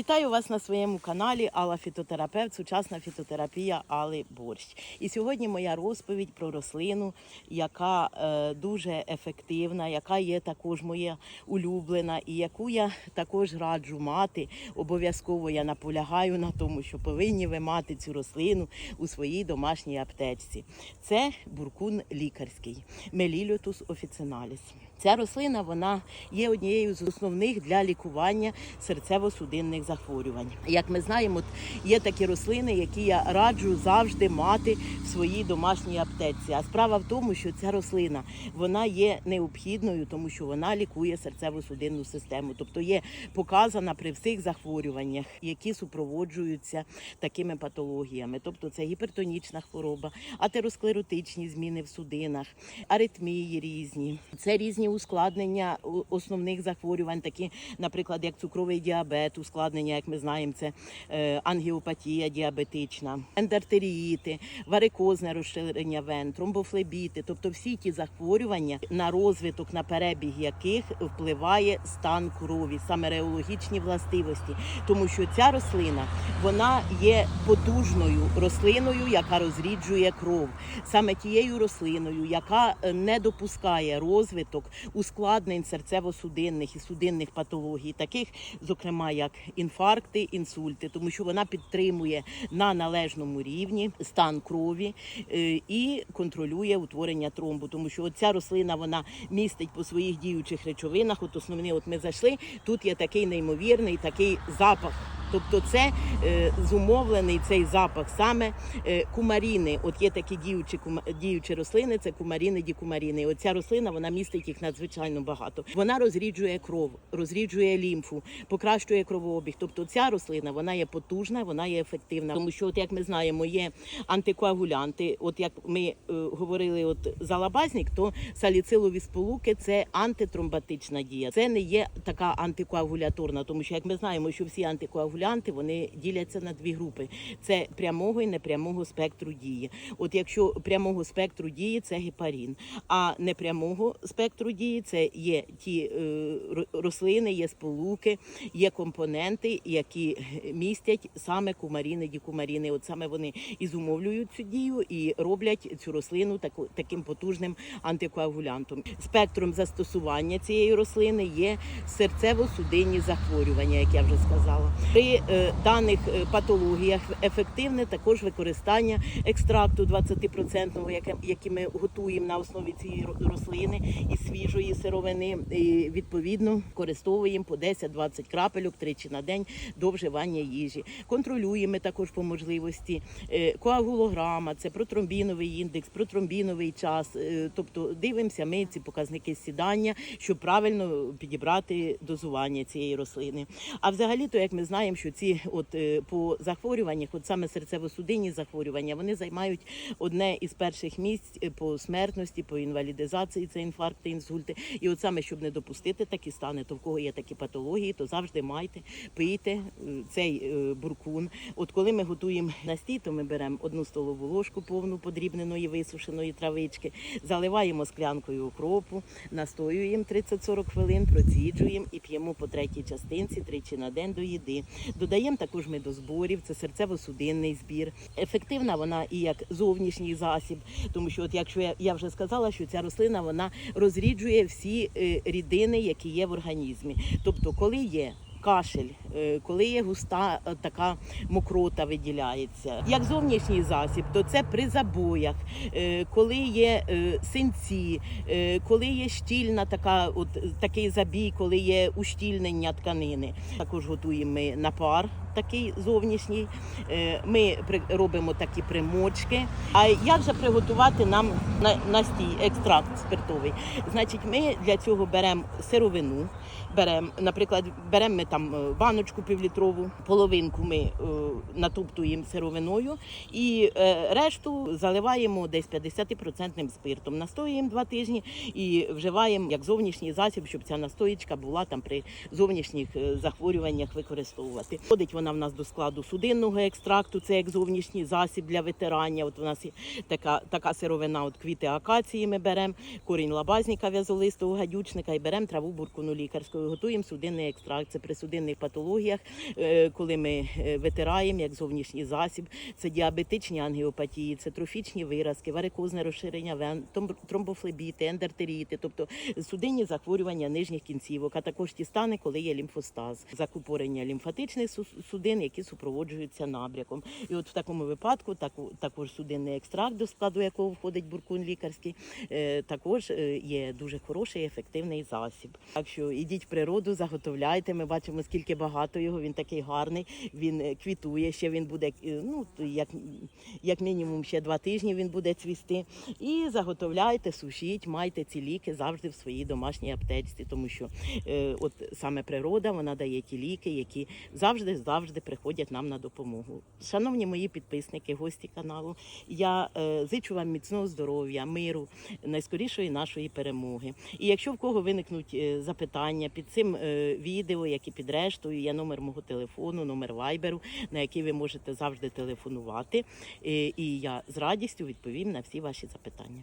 Вітаю вас на своєму каналі Алла Фітотерапевт, сучасна фітотерапія Али Борщ. І сьогодні моя розповідь про рослину, яка е, дуже ефективна, яка є також моя улюблена, і яку я також раджу мати. Обов'язково я наполягаю на тому, що повинні ви мати цю рослину у своїй домашній аптечці. Це буркун лікарський Мелілютус офіциналіс. Ця рослина вона є однією з основних для лікування серцево-судинних захворювань. Як ми знаємо, є такі рослини, які я раджу завжди мати в своїй домашній аптеці. А справа в тому, що ця рослина вона є необхідною, тому що вона лікує серцево-судинну систему, тобто є показана при всіх захворюваннях, які супроводжуються такими патологіями. Тобто це гіпертонічна хвороба, атеросклеротичні зміни в судинах, аритмії різні, це різні ускладнення основних захворювань, такі, наприклад, як цукровий діабет, ускладнення, як ми знаємо, це е, ангіопатія діабетична, ендартеріїти, варикозне розширення вен, тромбофлебіти, тобто всі ті захворювання, на розвиток, на перебіг яких впливає стан крові, саме реологічні властивості, тому що ця рослина вона є потужною рослиною, яка розріджує кров, саме тією рослиною, яка е, не допускає розвиток ускладнень серцево-судинних і судинних патологій, таких, зокрема, як інфаркти, інсульти, тому що вона підтримує на належному рівні стан крові е, і контролює утворення тромбу, тому що ця рослина вона містить по своїх діючих речовинах. От основний, от ми зайшли. Тут є такий неймовірний такий запах. Тобто це е, зумовлений цей запах саме е, кумаріни. От є такі діючі кума- діючі рослини, це кумаріни, дікумаріни. Оця рослина вона містить їх надзвичайно багато. Вона розріджує кров, розріджує лімфу, покращує кровообіг. Тобто ця рослина вона є потужна, вона є ефективна. Тому що, от як ми знаємо, є антикоагулянти. От як ми е, говорили, от за лабазник, то саліцилові сполуки це антитромботична дія. Це не є така антикоагуляторна, тому що як ми знаємо, що всі антикоагулянти вони діляться на дві групи: це прямого і непрямого спектру дії. От якщо прямого спектру дії це гепарин, а непрямого спектру дії це є ті е, рослини, є сполуки, є компоненти, які містять саме кумаріни, дікумаріни. От саме вони і зумовлюють цю дію і роблять цю рослину таку, таким потужним антикоагулянтом. Спектром застосування цієї рослини є серцево-судинні захворювання, як я вже сказала. При е, даних е, патологіях ефективне також використання екстракту 20%, яке, який ми готуємо на основі цієї рослини і свіжої сировини. І відповідно використовуємо по 10-20 крапельок тричі на день до вживання їжі. Контролюємо також по можливості е, коагулограма, це протромбіновий індекс, протромбіновий час. Тобто дивимося ми ці показники сідання, щоб правильно підібрати дозування цієї рослини. А взагалі, то як ми знаємо, що ці от е, по захворюваннях, от саме серцево-судинні захворювання, вони займають одне із перших місць е, по смертності, по інвалідизації, це інфаркти, інсульти. І от саме щоб не допустити такі стани, то в кого є такі патології, то завжди майте, пийте е, цей буркун. От коли ми готуємо настій, то ми беремо одну столову ложку повну подрібненої висушеної травички, заливаємо склянкою окропу, настоюємо 30-40 хвилин, проціджуємо і п'ємо по третій частинці тричі на день до їди. Додаємо також ми до зборів, це серцево-судинний збір. Ефективна вона і як зовнішній засіб, тому що, от якщо я, я вже сказала, що ця рослина вона розріджує всі е, рідини, які є в організмі. Тобто, коли є Кашель, коли є густа е, така мокрота виділяється. Як зовнішній засіб, то це при забоях, е, коли є е, синці, е, коли є щільна така, от е, такий забій, коли є ущільнення тканини. Також готуємо ми напар такий зовнішній. Е, Ми робимо такі примочки. А як же приготувати нам на- настій, екстракт спиртовий? Значить, ми для цього беремо сировину, беремо, наприклад, беремо ми там е, баночку півлітрову, половинку ми е, натоптуємо сировиною і е, решту заливаємо десь 50% спиртом. Настоюємо два тижні і вживаємо як зовнішній засіб, щоб ця настоїчка була там при зовнішніх е, захворюваннях використовувати. Входить вона в нас до складу судинного екстракту, це як зовнішній засіб для витирання. От у нас є така, така сировина, от квіти акації ми беремо, корінь лабазніка в'язолистого гадючника і беремо траву буркуну лікарської. Готуємо судинний екстракт. Це при судинних патологіях патологіях, е, коли ми е, витираємо як зовнішній засіб. Це діабетичні ангіопатії, це трофічні виразки, варикозне розширення вен, тромбофлебіти, ендертеріти, тобто судинні захворювання нижніх кінцівок, а також ті стани, коли є лімфостаз, закупорення лімфатичних судин, які супроводжуються набряком. І от в такому випадку також судинний екстракт, до складу якого входить буркун лікарський, е, також є дуже хороший ефективний засіб. Так що ідіть в природу, заготовляйте. Ми бачимо, скільки багато його. Він такий гарний, він е, квітує. Ще він буде е, ну як, як мінімум ще два тижні він буде цвісти. І заготовляйте, сушіть, майте ці ліки завжди в своїй домашній аптечці, тому що е, от саме природа вона дає ті ліки, які завжди завжди приходять нам на допомогу. Шановні мої підписники, гості каналу. Я е, зичу вам міцного здоров'я, миру, найскорішої нашої перемоги. І якщо в кого виникнуть е, запитання під цим е, відео, як і під рештою, є номер мого телефону, номер вайберу, на який ви можете завжди телефонувати. Е, і я з радістю відповім на всі ваші запитання.